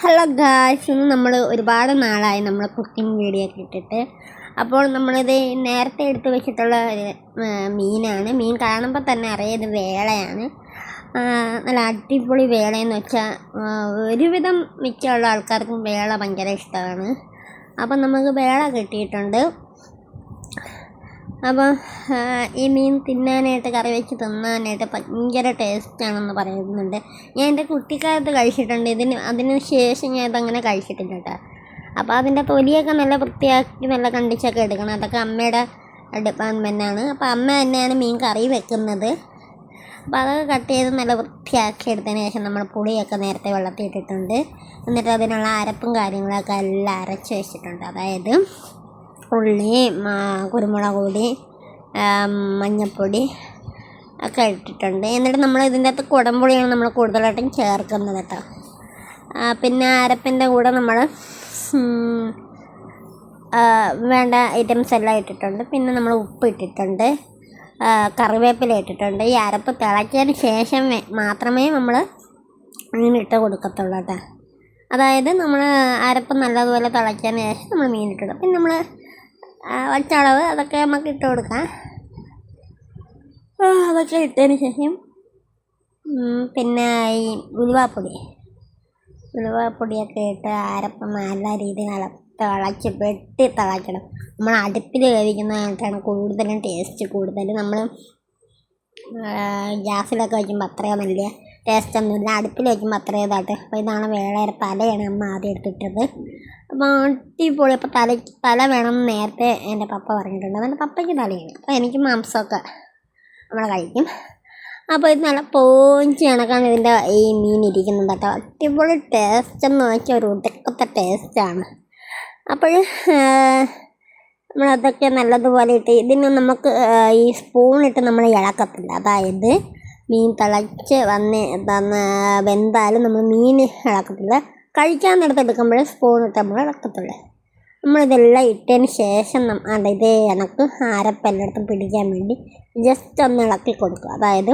Hello guys ഇന്ന് നമ്മൾ ഒരുപാട് നാളായി നമ്മൾ കുക്കിംഗ് വീഡിയോ ഒക്കെ ഇട്ടിട്ട്. അപ്പോൾ നമ്മളിത് നേരത്തെ എടുത്ത് വെച്ചിട്ടുള്ള മീനാണ്. മീൻ കാണുമ്പോൾ തന്നെ അറിയാം ഇത് വേളയാണ്. നല്ല അടിപൊളി വേളയെന്ന് വെച്ചാൽ ഒരുവിധം മിക്കുള്ള ആൾക്കാർക്കും വേള ഭയങ്കര ഇഷ്ടമാണ്. അപ്പം നമുക്ക് വേള കിട്ടിയിട്ടുണ്ട്. അപ്പം ഈ മീൻ തിന്നാനായിട്ട് കറി വെച്ച് തിന്നാനായിട്ട് ഭയങ്കര ടേസ്റ്റാണെന്ന് പറയുന്നുണ്ട്. ഞാൻ എന്റെ കുട്ടിക്കാലത്ത് കഴിച്ചിട്ടുണ്ട്. ഇതിന് അതിന് ശേഷം ഞാൻ ഇതങ്ങനെ കഴിച്ചിട്ടില്ല കേട്ടോ. അപ്പോൾ അതിന്റെ തൊലിയൊക്കെ നല്ല വൃത്തിയാക്കി നല്ല കണ്ടിച്ചൊക്കെ എടുക്കണം. അതൊക്കെ അമ്മയുടെ ഡിപ്പാർട്ട്മെന്റാണ്. അപ്പോൾ അമ്മ തന്നെയാണ് മീൻ കറി വെക്കുന്നത്. അപ്പോൾ അതൊക്കെ കട്ട് ചെയ്ത് നല്ല വൃത്തിയാക്കി എടുത്തതിന് ശേഷം നമ്മൾ പുളിയൊക്കെ നേരത്തെ വെള്ളത്തിൽ ഇട്ടിട്ടുണ്ട് എന്നിട്ട് അതിനുള്ള അരപ്പും കാര്യങ്ങളൊക്കെ എല്ലാം അരച്ച് വെച്ചിട്ടുണ്ട്. അതായത് ഉള്ളി കുരുമുളക് പൊടി മഞ്ഞൾപ്പൊടി ഒക്കെ ഇട്ടിട്ടുണ്ട്. എന്നിട്ട് നമ്മൾ ഇതിന്റെ അകത്ത് കുടംപുളിയാണ് നമ്മൾ കൂടുതലായിട്ടും ചേർക്കുന്നത് കേട്ടോ. പിന്നെ അരപ്പിന്റെ കൂടെ നമ്മൾ വേണ്ട ഐറ്റംസ് എല്ലാം ഇട്ടിട്ടുണ്ട്. പിന്നെ നമ്മൾ ഉപ്പ് ഇട്ടിട്ടുണ്ട്. കറിവേപ്പില ഇട്ടിട്ടുണ്ട്. ഈ അരപ്പ് തിളക്കിയതിന് ശേഷം മാത്രമേ നമ്മൾ മീനിട്ട് കൊടുക്കത്തുള്ളൂ കേട്ടോ. അതായത് നമ്മൾ അരപ്പ് നല്ലതുപോലെ തിളക്കിയതിന് ശേഷം നമ്മൾ മീനിട്ടിടും പിന്നെ നമ്മൾ വച്ചളവ് അതൊക്കെ നമുക്ക് ഇട്ട് കൊടുക്കാം. അതൊക്കെ ഇട്ടതിന് ശേഷം പിന്നെ ഈ ഉലുവാപ്പൊടി. ഉലുവാപ്പൊടിയൊക്കെ ഇട്ട് ആരപ്പം നല്ല രീതിയിൽ തിളച്ച് വെട്ടി തിളയ്ക്കണം നമ്മൾ അടുപ്പിൽ വേവിക്കുന്നതായിട്ടാണ് കൂടുതലും ടേസ്റ്റ് കൂടുതൽ. നമ്മൾ ഗ്യാസിലൊക്കെ വയ്ക്കുമ്പോൾ അത്രയും വലിയ ടേസ്റ്റ് ഒന്നുമില്ല അടുപ്പിൽ വയ്ക്കുമ്പോൾ അത്രയും ഇതായിട്ട്. അപ്പോൾ ഇതാണ് വേളയുടെ തലയാണ് അമ്മ ആദ്യം എടുത്തിട്ടത്. അപ്പോൾ അടിപൊളി. അപ്പോൾ തല തല വേണം നേരത്തെ എന്റെ പപ്പ പറഞ്ഞിട്ടുണ്ട്. എന്റെ പപ്പയ്ക്ക് തലയാണ്. അപ്പോൾ എനിക്ക് മാംസമൊക്കെ നമ്മൾ കഴിക്കും. അപ്പോൾ ഇത് നല്ല പോഞ്ചി കണക്കാണ് ഇതിന്റെ ഈ മീൻ ഇരിക്കുന്നത് കേട്ടോ. അടിപൊളി ടേസ്റ്റ് എന്ന് വെച്ചാൽ ഒരു ഉടക്കത്തെ ടേസ്റ്റാണ് അപ്പോൾ നമ്മളതൊക്കെ നല്ലതുപോലെ ഇട്ട് ഇതിന് നമുക്ക് ഈ സ്പൂണിട്ട് നമ്മൾ ഇളക്കത്തില്ല. അതായത് മീൻ തിളച്ച് വന്ന് വെന്താലും നമ്മൾ മീൻ ഇളക്കത്തില്ല. കഴിക്കാൻ നേരത്ത് എടുക്കുമ്പോഴേ സ്പൂണിട്ട് നമ്മൾ ഇളക്കത്തുള്ളൂ. നമ്മളിതെല്ലാം ഇട്ടതിന് ശേഷം അല്ല ഇത് എനക്ക് അരപ്പെല്ലായിടത്തും പിടിക്കാൻ വേണ്ടി ജസ്റ്റ് ഒന്ന് ഇളക്കി കൊടുക്കുക അതായത്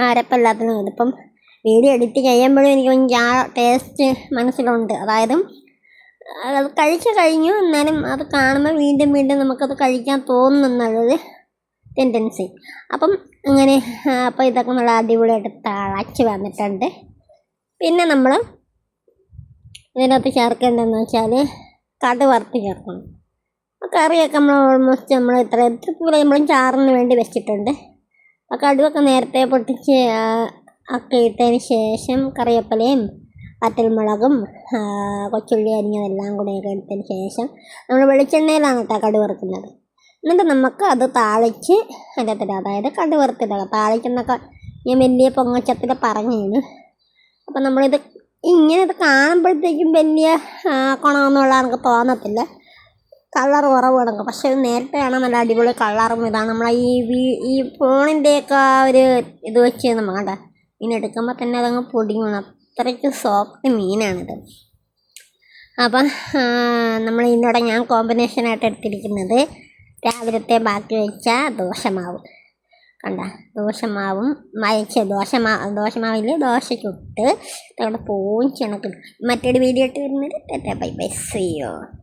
അരപ്പെല്ലാത്തിനും ഇതിപ്പം വീഡിയോ എഡിറ്റ് ചെയ്യുമ്പോഴും എനിക്ക് ആ ടേസ്റ്റ് മനസ്സിലുണ്ട്. അതായത് അത് കഴിച്ചു കഴിഞ്ഞു എന്നാലും അത് കാണുമ്പോൾ വീണ്ടും വീണ്ടും നമുക്കത് കഴിക്കാൻ തോന്നുന്നുള്ളൊരു ടെൻഡൻസി അപ്പം അങ്ങനെ അപ്പോൾ ഇതൊക്കെ നമ്മൾ അടിപൊളിയായിട്ട് തിളച്ച് വന്നിട്ടുണ്ട്. പിന്നെ നമ്മൾ ഇതിനകത്ത് ചേർക്കേണ്ടതെന്ന് വെച്ചാൽ കടുവറുത്ത് ചേർക്കണം. കറിയൊക്കെ നമ്മൾ ഓൾമോസ്റ്റ് നമ്മൾ ഇത്ര കൂടെ നമ്മൾ ചാറിന് വേണ്ടി വെച്ചിട്ടുണ്ട്. ആ കടുവൊക്കെ നേരത്തെ പൊട്ടിച്ച് ഒക്കെ ഇട്ടതിന് ശേഷം കറിവേപ്പിലയും വറ്റൽമുളകും കൊച്ചുള്ളി അരിഞ്ഞതെല്ലാം കൂടെ ഒക്കെ എടുത്തതിന് ശേഷം നമ്മൾ വെളിച്ചെണ്ണയിലാണ് കേട്ടോ കടു വറുക്കുന്നത്. എന്നിട്ട് നമുക്ക് അത് താളിച്ച് അതിന്റെ അകത്തിടുക അതായത് കടു വറുത്തിടുക താളിക്കുന്നൊക്കെ ഞാൻ വലിയ പൊങ്ങച്ചത്തിൽ പറഞ്ഞിരുന്നു അപ്പം നമ്മളിത് ഇങ്ങനെ ഇത് കാണുമ്പോഴത്തേക്കും വലിയ ആ, എനിക്ക് തോന്നത്തില്ല. കളർ കുറവ് കിടക്കും പക്ഷെ ഇത് നേരത്തെ ആണ് നല്ല അടിപൊളി കളറും ഇതാണ്. നമ്മളെ ഈ വീ- ഈ ഫോണിന്റെയൊക്കെ ഒരു ഇത് വെച്ച് നമ്മൾ കണ്ട? മീൻ എടുക്കുമ്പോൾ തന്നെ അതങ്ങ് പൊടിങ്ങണം അത്രയ്ക്ക് സോഫ്റ്റ് മീനാണിത്. അപ്പം നമ്മൾ ഇതിന്റെ ഞാൻ കോമ്പിനേഷനായിട്ട് എടുത്തിരിക്കുന്നത് രാവിലത്തെ ബാക്കി വെച്ച ദോശമാവ്. കണ്ട? ദോശമാവും മയച്ച ദോശമാ ദോശമാവിൽ ദോശ ചുട്ട് അവിടെ പോയി കണക്കിടും. മറ്റൊരു വീഡിയോ ഇട്ട് വരുന്നത്. ബൈ ബൈ സിയോ